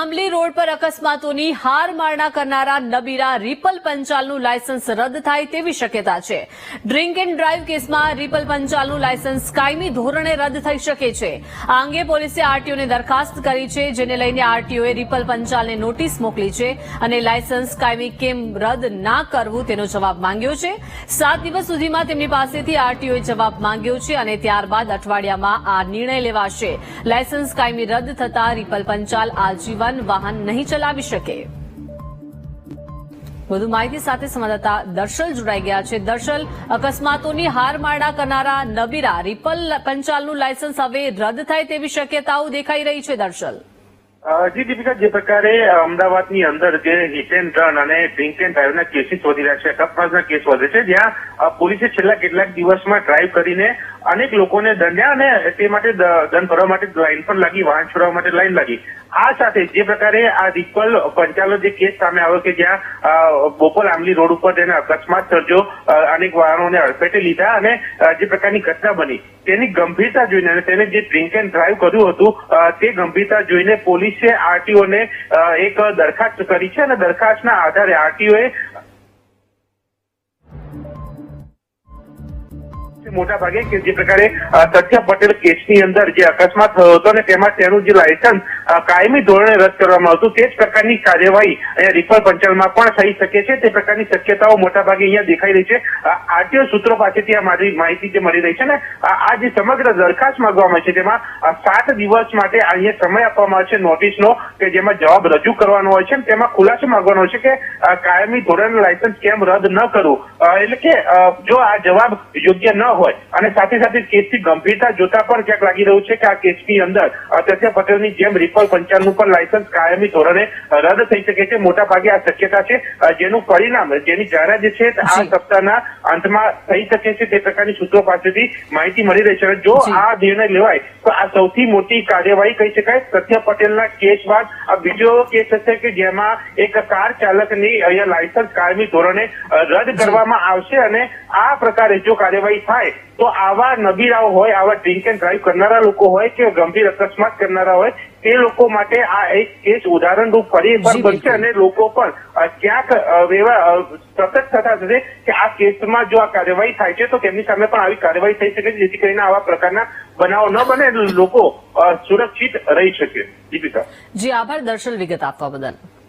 આંબલી રોડ પર અકસ્માતોની હાર મારણા કરનારા નબીરા રીપલ પંચાલનું લાયસન્સ રદ થાય તેવી શક્યતા છે. ડ્રિંક એન્ડ ડ્રાઈવ કેસમાં રીપલ પંચાલનું લાયસન્સ કાયમી ધોરણે રદ થઈ શકે છે. આ અંગે પોલીસે આરટીઓને દરખાસ્ત કરી છે, જેને લઈને આરટીઓએ રીપલ પંચાલને નોટિસ મોકલી છે અને લાયસન્સ કાયમી કેમ રદ ના કરવું તેનો જવાબ માંગ્યો છે. સાત દિવસ સુધીમાં તેમની પાસેથી આરટીઓએ જવાબ માંગ્યો છે અને ત્યારબાદ અઠવાડિયામાં આ નિર્ણય લેવાશે. લાયસન્સ કાયમી રદ થતા રીપલ પંચાલ આજીવન વાહન નહીં ચલાવી શકે. વધુ માહિતી સાથે સંવાદદાતા દર્શલ જોડાઈ ગયા છે. દર્શલ, અકસ્માતોની હાર મારણા કરનારા નબીરા રિપલ પંચાલનું લાયસન્સ હવે રદ થાય તેવી શક્યતાઓ દેખાઈ રહી છે, દર્શલ. જી દીપિકા, જે પ્રકારે અમદાવાદની અંદર જે હિટ એન્ડ રન અને ડ્રિંક એન્ડ ડ્રાઈવના કેસીસ વધી રહ્યા છે, અકસ્માતના કેસ વધે છે, જ્યાં પોલીસે છેલ્લા કેટલાક દિવસમાં ડ્રાઈવ કરીને અનેક લોકોને દંડ્યા અને તે માટે દંડ ભરવા માટે લાઈન પણ લાગી, વાહન છોડવા માટે લાઈન લાગી. આ સાથે જે પ્રકારે આ રિપલ પંચાલો જે કેસ સામે આવ્યો કે જ્યાં બોપલ આમલી રોડ ઉપર તેને અકસ્માત સર્જો અનેક વાહનોને અડફેટે લીધા અને જે પ્રકારની ઘટના બની, તેની ગંભીરતા જોઈને અને તેને જે ડ્રિંક એન્ડ ડ્રાઈવ કર્યું હતું તે ગંભીરતા જોઈને પોલીસે આરટીઓને એક દરખાસ્ત કરી છે અને દરખાસ્તના આધારે આરટીઓએ મોટા ભાગે કે જે પ્રકારે સત્ય પટેલ કેસની અંદર જે અકસ્માત થયો હતો અને તેમાં તેનું જે લાયસન્સ કાયમી ધોરણે રદ કરવામાં આવતું, તે જ પ્રકારની કાર્યવાહી અહીંયા રિપલ પંચાલમાં પણ થઈ શકે છે. તે પ્રકારની શક્યતાઓ મોટા ભાગે અહીંયા દેખાઈ રહી છે. આરટીઓ સૂત્રો પાસેથી આ માહિતી જે મળી રહી છે ને આ જે સમગ્ર દરખાસ્ત માંગવામાં છે, તેમાં સાત દિવસ માટે અહીંયા સમય આપવામાં આવે છે નોટિસનો, કે જેમાં જવાબ રજૂ કરવાનો હોય છે તેમાં ખુલાસો માંગવાનો છે કે કાયમી ધોરણે લાયસન્સ કેમ રદ ન કરવું એટલે કે જો આ જવાબ યોગ્ય ન હોય. અને સાથે સાથે કેસની ગંભીરતા જોતા પણ ક્યાંક લાગી રહ્યું છે કે આ કેસની અંદર તથ્ય પટેલની જેમ રિપલ પંચાલનું પણ લાયસન્સ કાયમી ધોરણે રદ થઈ શકે છે. મોટા ભાગે આ શક્યતા છે જેનું પરિણામ જેની જાહેરાત જે છે આ સપ્તાહના અંતમાં થઈ શકે છે તે પ્રકારની સૂત્રો પાસેથી માહિતી મળી રહી છે. અને જો આ નિર્ણય લેવાય તો આ સૌથી મોટી કાર્યવાહી કહી શકાય. સત્ય પટેલના કેસ બાદ આ બીજો કેસ હશે કે જેમાં એક કાર ચાલકની અહીંયા લાયસન્સ કાયમી ધોરણે રદ કરવામાં આવશે અને આ પ્રકારે જો કાર્યવાહી થાય તો આવા નબીરાઓ હોય આવા ડ્રિંક એન્ડ ડ્રાઈવ કરનારા લોકો હોય કે ગંભીર અકસ્માત કરનારા હોય તે લોકો માટે આ એક કેસ ઉદાહરણરૂપ ફરી જી, બનશે અને લોકો પણ ક્યાંક એવા સતત થતા થશે કે આ કેસમાં જો આ કાર્યવાહી થાય છે તો તેમની સામે પણ આવી કાર્યવાહી થઈ શકે છે જેથી કરીને આવા પ્રકારના બનાવો ન બને લોકો સુરક્ષિત રહી શકે. દીપિકા. જી આભાર. દર્શન વિગત આપવા બદલ.